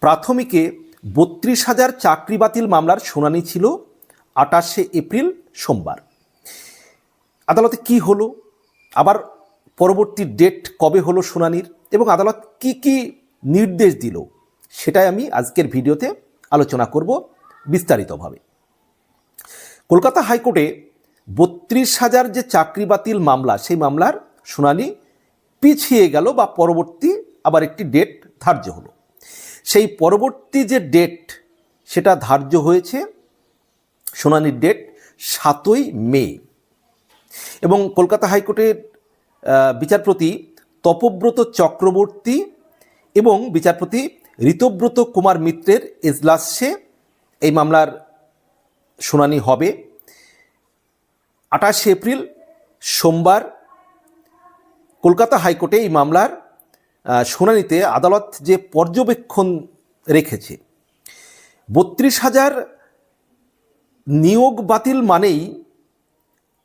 প্রাথমিকে বত্রিশ হাজার চাকরি বাতিল মামলার শুনানি ছিল আটাশে এপ্রিল সোমবার। আদালতে কি হলো? আবার পরবর্তী ডেট কবে হলো শুনানির? এবং আদালত কি কি নির্দেশ দিল? সেটাই আমি আজকের ভিডিওতে আলোচনা করব বিস্তারিতভাবে। কলকাতা হাইকোর্টে বত্রিশ হাজার যে চাকরি বাতিল মামলা, সেই মামলার শুনানি পিছিয়ে গেল বা পরবর্তী আবার একটি ডেট ধার্য হলো। সেই পরবর্তী যে ডেট সেটা ধার্য হয়েছে, শুনানির ডেট সাতই মে। এবং কলকাতা হাইকোর্টের বিচারপতি তপব্রত চক্রবর্তী এবং বিচারপতি ঋতব্রত কুমার মিত্রের এজলাসে এই মামলার শুনানি হবে। আঠাশে এপ্রিল সোমবার কলকাতা হাইকোর্টে এই মামলার শুনানিতে আদালত যে পর্যবেক্ষণ রেখেছে, বত্রিশ হাজার নিয়োগ বাতিল মানেই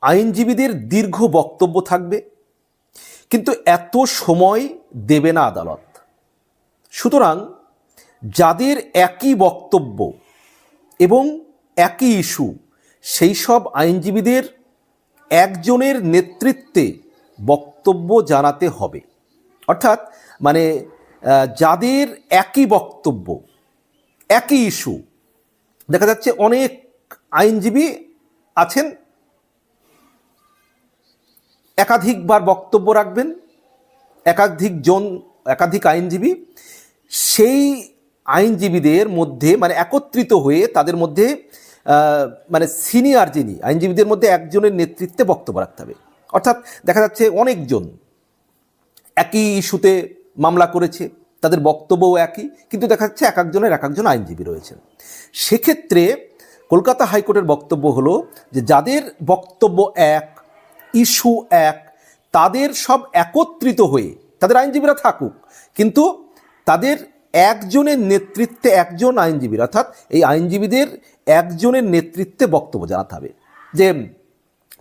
আইনজীবীদের দীর্ঘ বক্তব্য থাকবে, কিন্তু এত সময় দেবে না আদালত। সুতরাং যাদের একই বক্তব্য এবং একই ইস্যু, সেই সব আইনজীবীদের একজনের নেতৃত্বে বক্তব্য জানাতে হবে। অর্থাৎ মানে যাদের একই বক্তব্য, একই ইস্যু দেখা যাচ্ছে অনেক আইনজীবী আছেন, একাধিকবার বক্তব্য রাখবেন একাধিক জন একাধিক আইনজীবী, সেই আইনজীবীদের মধ্যে মানে একত্রিত হয়ে তাদের মধ্যে মানে সিনিয়র যিনি, আইনজীবীদের মধ্যে একজনের নেতৃত্বে বক্তব্য রাখতে হবে। অর্থাৎ দেখা যাচ্ছে অনেকজন একই ইস্যুতে মামলা করেছে, তাদের বক্তব্যও একই, কিন্তু দেখা যাচ্ছে এক একজনের এক একজন আইনজীবী রয়েছেন। সেক্ষেত্রে কলকাতা হাইকোর্টের বক্তব্য হলো যে যাদের বক্তব্য এক, ইস্যু এক, তাদের সব একত্রিত হয়ে, তাদের আইনজীবীরা থাকুক, কিন্তু তাদের একজনের নেতৃত্বে একজন আইনজীবীর অর্থাৎ এই আইনজীবীদের একজনের নেতৃত্বে বক্তব্য জানাতে হবে। যে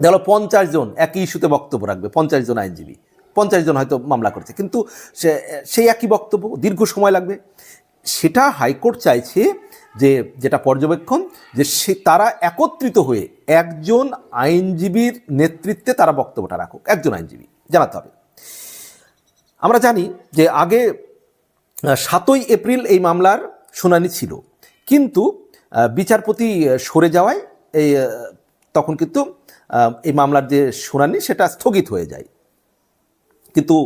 দেখো পঞ্চাশ জন একই ইস্যুতে বক্তব্য রাখবে, পঞ্চাশ জন আইনজীবী। পঞ্চাশ জন হয়তো মামলা করেছে। কিন্তু সেই একই বক্তব্য, দীর্ঘ সময় লাগবে। সেটা হাইকোর্ট চাইছে যে, যেটা পর্যবেক্ষণ, যে সে, তারা একত্রিত হয়ে একজন আইনজীবীর নেতৃত্বে তারা বক্তব্যটা রাখুক। একজন আইনজীবী, জানাতে হবে। আমরা জানি যে আগে সাতই এপ্রিল এই মামলার শুনানি ছিল। কিন্তু বিচারপতি সরে যাওয়ায় এই তখন কিন্তু এই মামলার যে শুনানি, সেটা স্থগিত হয়ে যায়। কিন্তু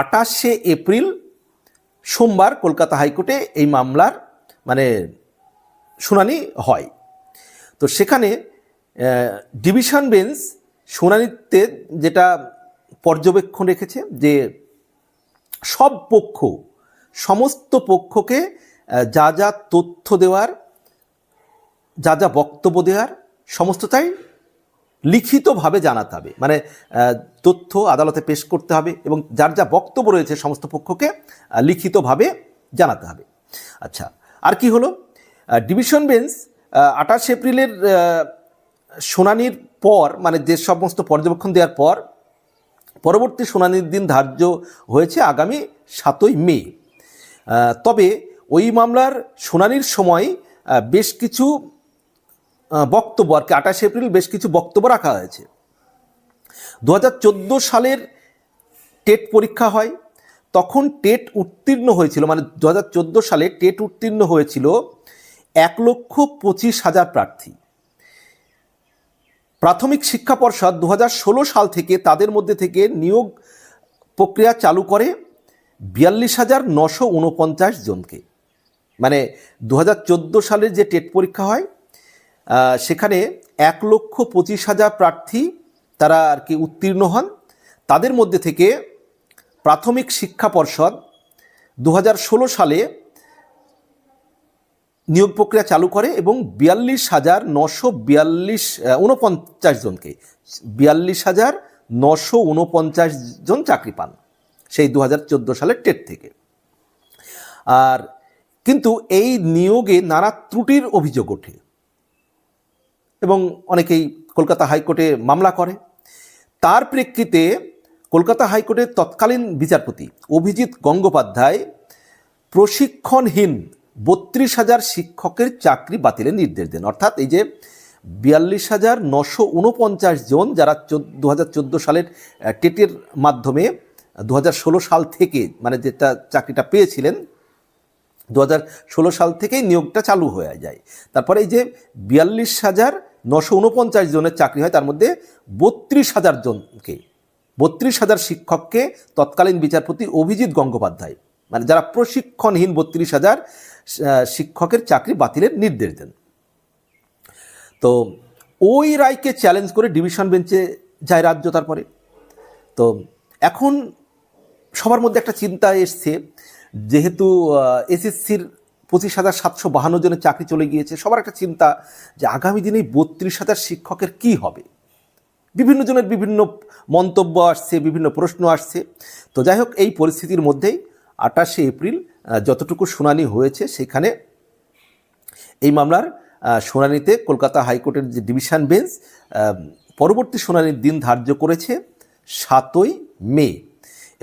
আটাশে এপ্রিল সোমবার কলকাতা হাইকোর্টে এই মামলার মানে শুনানি হয়। তো সেখানে ডিভিশন বেঞ্চ শুনানিতে যেটা পর্যবেক্ষণ রেখেছে যে, সব পক্ষ, সমস্ত পক্ষকে যা যা তথ্য দেওয়ার, যা যা বক্তব্য দেওয়ার, সমস্তটাই লিখিতভাবে জানাতে হবে। মানে তথ্য আদালতে পেশ করতে হবে এবং যার যা বক্তব্য রয়েছে সমস্ত পক্ষকে লিখিতভাবে জানাতে হবে। আচ্ছা আর কি হলো? ডিভিশন বেঞ্চ আঠাশ এপ্রিলের শুনানির পর মানে যে সমস্ত পর্যবেক্ষণ দেওয়ার পর, পরবর্তী শুনানির দিন ধার্য হয়েছে আগামী সাতই মে। তবে ওই মামলার শুনানির সময় বেশ কিছু বক্তব্য, আর কি আঠাশে এপ্রিল বেশ কিছু বক্তব্য রাখা হয়েছে। দু হাজার চোদ্দ সালের টেট পরীক্ষা হয়, তখন টেট উত্তীর্ণ হয়েছিল মানে দু হাজার চোদ্দ সালে টেট উত্তীর্ণ হয়েছিল এক লক্ষ পঁচিশ হাজার প্রার্থী। প্রাথমিক শিক্ষা পর্ষদ দু হাজার ষোলো সাল থেকে তাদের মধ্যে থেকে নিয়োগ প্রক্রিয়া চালু করে বিয়াল্লিশ হাজার নশো উনপঞ্চাশ জনকে। মানে দু হাজার চোদ্দ সালের যে টেট পরীক্ষা হয় সেখানে এক লক্ষ পঁচিশ হাজার প্রার্থী তারা আর কি উত্তীর্ণ হন। তাদের মধ্যে থেকে প্রাথমিক শিক্ষা পর্ষদ দু হাজার ষোলো সালে নিয়োগ প্রক্রিয়া চালু করে এবং বিয়াল্লিশ হাজার নশো বিয়াল্লিশ উনপঞ্চাশ জনকে, বিয়াল্লিশ হাজার নশো উনপঞ্চাশ জন চাকরি পান সেই দু হাজার চোদ্দ সালের টেট থেকে। আর কিন্তু এই নিয়োগে নানা ত্রুটির অভিযোগ ওঠে। এবং অনেকেই কলকাতা হাইকোর্টে মামলা করে। তার প্রেক্ষিতে কলকাতা হাইকোর্টের তৎকালীন বিচারপতি অভিজিৎ গঙ্গোপাধ্যায় প্রশিক্ষণহীন বত্রিশ হাজার শিক্ষকের চাকরি বাতিলের নির্দেশ দেন। অর্থাৎ এই যে বিয়াল্লিশ হাজার নশো উনপঞ্চাশ জন যারা দু হাজার চোদ্দ সালের টেটের মাধ্যমে দু হাজার ষোলো সাল থেকে মানে যেটা চাকরিটা পেয়েছিলেন দু হাজার ষোলো সাল থেকেই নিয়োগটা চালু হয়ে যায়। তারপরে এই যে বিয়াল্লিশ হাজার নশো উনপঞ্চাশ জনের চাকরি হয়, তার মধ্যে বত্রিশ হাজার জনকে, বত্রিশ হাজার শিক্ষককে তৎকালীন বিচারপতি অভিজিৎ গঙ্গোপাধ্যায় মানে যারা প্রশিক্ষণহীন বত্রিশ হাজার শিক্ষকের চাকরি বাতিলের নির্দেশ দেন। তো ওই রায়কে চ্যালেঞ্জ করে ডিভিশন বেঞ্চে যায় রাজ্য তারপরে। তো এখন সবার মধ্যে একটা চিন্তা এসছে, যেহেতু এসএসসির পঁচিশ হাজার সাতশো বাহান্ন জনের চাকরি চলে গিয়েছে। সবার একটা চিন্তা যে আগামী দিনে বত্রিশ হাজার শিক্ষকের কি হবে? বিভিন্ন জনের বিভিন্ন মন্তব্য আসছে, বিভিন্ন প্রশ্ন আসছে। তো যাই হোক, এই পরিস্থিতির মধ্যেই আঠাশে এপ্রিল যতটুকু শুনানি হয়েছে, সেখানে এই মামলার শুনানিতে কলকাতা হাইকোর্টের যে ডিভিশন বেঞ্চ পরবর্তী শুনানির দিন ধার্য করেছে সাতই মে।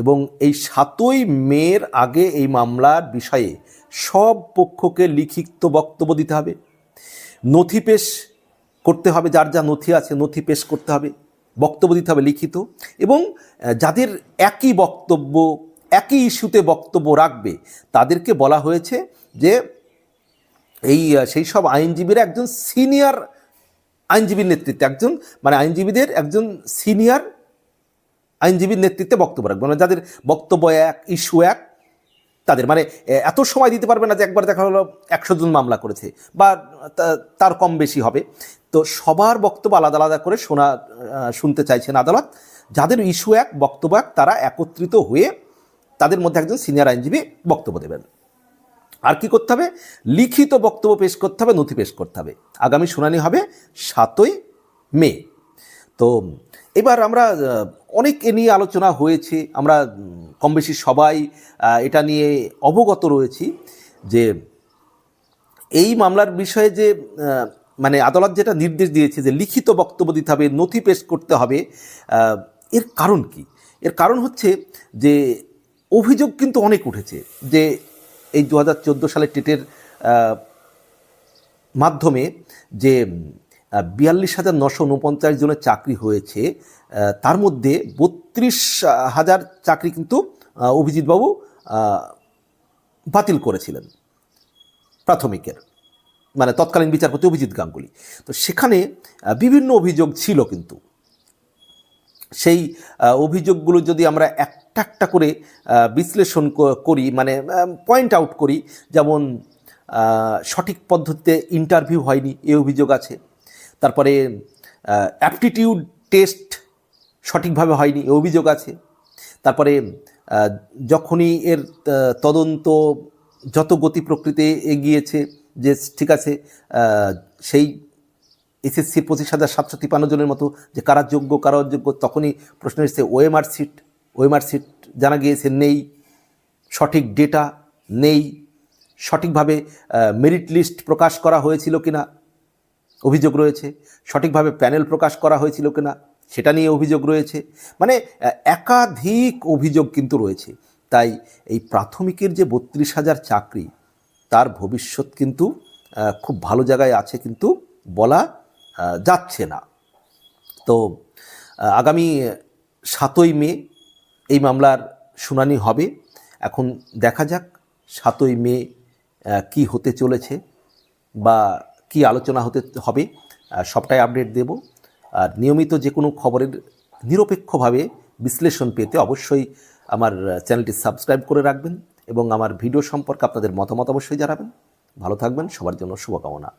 এবং এই সাতই মের আগে এই মামলার বিষয়ে সব পক্ষকে লিখিত বক্তব্য দিতে হবে। নথি পেশ করতে হবে, যার যা নথি আছে, নথি পেশ করতে হবে, বক্তব্য দিতে হবে লিখিত। এবং যাদের একই বক্তব্য, একই ইস্যুতে বক্তব্য রাখবে, তাদেরকে বলা হয়েছে যে, এই সেই সব আইনজীবীরা একজন সিনিয়র আইনজীবীর নেতৃত্বে, একজন মানে আইনজীবীদের একজন সিনিয়র আইনজীবীর নেতৃত্বে বক্তব্য রাখবে। মানে যাদের বক্তব্য এক, ইস্যু এক তাদের। মানে এত সময় দিতে পারবে না যে একবার দেখা হলো একশো জন মামলা করেছে বা তার কম বেশি হবে। তো সবার বক্তব্য আলাদা আলাদা করে শোনা শুনতে চাইছেন আদালত। যাদের ইস্যু এক, বক্তব্য এক, তারা একত্রিত হয়ে তাদের মধ্যে একজন সিনিয়র আইনজীবী বক্তব্য দেবেন। আর কি করতে হবে? লিখিত বক্তব্য পেশ করতে হবে, নথি পেশ করতে হবে। আগামী শুনানি হবে সাতই মে। তো, এবার আমরা অনেক এ নিয়ে আলোচনা হয়েছে। আমরা কম বেশি সবাই এটা নিয়ে অবগত রয়েছি যে এই মামলার বিষয়ে যে মানে আদালত যেটা নির্দেশ দিয়েছে যে লিখিত বক্তব্য দিতে হবে, নথি পেশ করতে হবে এর কারণ কি? এর কারণ হচ্ছে যে অভিযোগ কিন্তু অনেক উঠেছে যে এই দু সালের টেটের মাধ্যমে যে বিয়াল্লিশ হাজার নশো উনপঞ্চাশ জনের চাকরি হয়েছে। তার মধ্যে বত্রিশ হাজার চাকরি কিন্তু অভিজিৎবাবু বাতিল করেছিলেন প্রাথমিকের মানে তৎকালীন বিচারপতি অভিজিৎ গাঙ্গুলি। তো সেখানে বিভিন্ন অভিযোগ ছিল কিন্তু। সেই অভিযোগগুলো যদি আমরা একটা একটা করে বিশ্লেষণ করি মানে পয়েন্ট আউট করি, যেমন সঠিক পদ্ধতিতে ইন্টারভিউ হয়নি এ অভিযোগ আছে। তারপরে অ্যাপটিটিউড টেস্ট সঠিকভাবে হয়নি, এ অভিযোগ আছে। তারপরে যখনই এর তদন্ত যত গতি প্রকৃতি এগিয়েছে যে ঠিক আছে সেই এসএসসির পঁচিশ হাজার সাতশো তিপান্ন জনের মতো যে কারা যোগ্য, কারা অযোগ্য, তখনই প্রশ্ন এসেছে, ওএমআর সিট ওএমআর সিট জানা গিয়েছে, নেই, সঠিক ডেটা নেই, সঠিকভাবে মেরিট লিস্ট প্রকাশ করা হয়েছিল কিনা অভিযোগ রয়েছে। সঠিকভাবে প্যানেল প্রকাশ করা হয়েছিল কিনা সেটা নিয়ে অভিযোগ রয়েছে। মানে একাধিক অভিযোগ কিন্তু রয়েছে। তাই এই প্রাথমিকের যে বত্রিশ হাজার চাকরি, তার ভবিষ্যৎ কিন্তু খুব ভালো জায়গায় আছে কিন্তু বলা যাচ্ছে না। তো আগামী সাতই মে এই মামলার শুনানি হবে। এখন দেখা যাক সাতই মে কি হতে চলেছে বা কি আলোচনা হতে হবে সবটাই আপডেট দেব। আর নিয়মিত যে কোনো খবরের নিরপেক্ষভাবে বিশ্লেষণ পেতে অবশ্যই আমার চ্যানেলটি সাবস্ক্রাইব করে রাখবেন এবং আমার ভিডিও সম্পর্কে আপনাদের মতামত অবশ্যই জানাবেন। ভালো থাকবেন, সবার জন্য শুভকামনা।